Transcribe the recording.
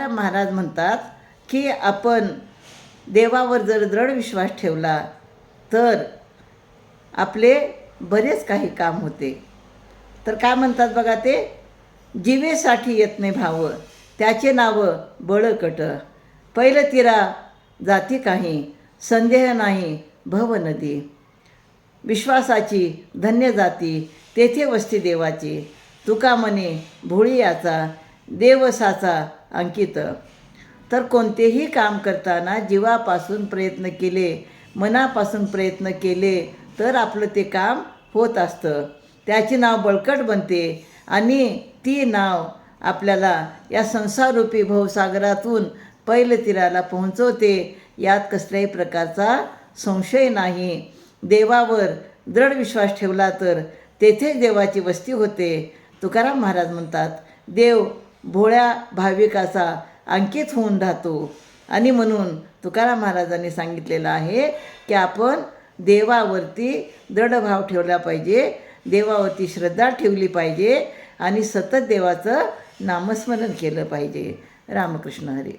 महाराज म्हणतात की आपण देवावर जर दृढ विश्वास ठेवला तर आपले बरेच काही काम होते. तर काय म्हणतात बघा ते? जीवेसाठी येत नाही भाव त्याचे नावं बळकट. पहिलं तिरा जाती काही संदेह नाही भव नदी. विश्वासाची धन्य जाती तेथे वस्ती देवाची. तुका म्हणे भोळी याचा देवसाचा अंकित. तर कोणतेही काम करताना जीवापासून प्रयत्न केले मनापासून प्रयत्न केले तर आपलं ते काम होत असतं. त्याचे नाव बळकट बनते आणि ती नाव आपल्याला या संसाररूपी भवसागरातून पहिलं तीराला पोहोचवते. यात कसल्याही प्रकारचा संशय नाही. देवावर दृढ विश्वास ठेवला तर तेथेच देवाची वस्ती होते. तुकाराम महाराज म्हणतात देव भोळ्या भाविकाचा अंकित होऊन राहतो. आणि म्हणून तुकाराम महाराजांनी सांगितलेलं आहे की आपण देवावरती दृढ भाव ठेवला पाहिजे देवावरती श्रद्धा ठेवली पाहिजे आणि सतत देवाचं नामस्मरण केलं पाहिजे. रामकृष्ण हरी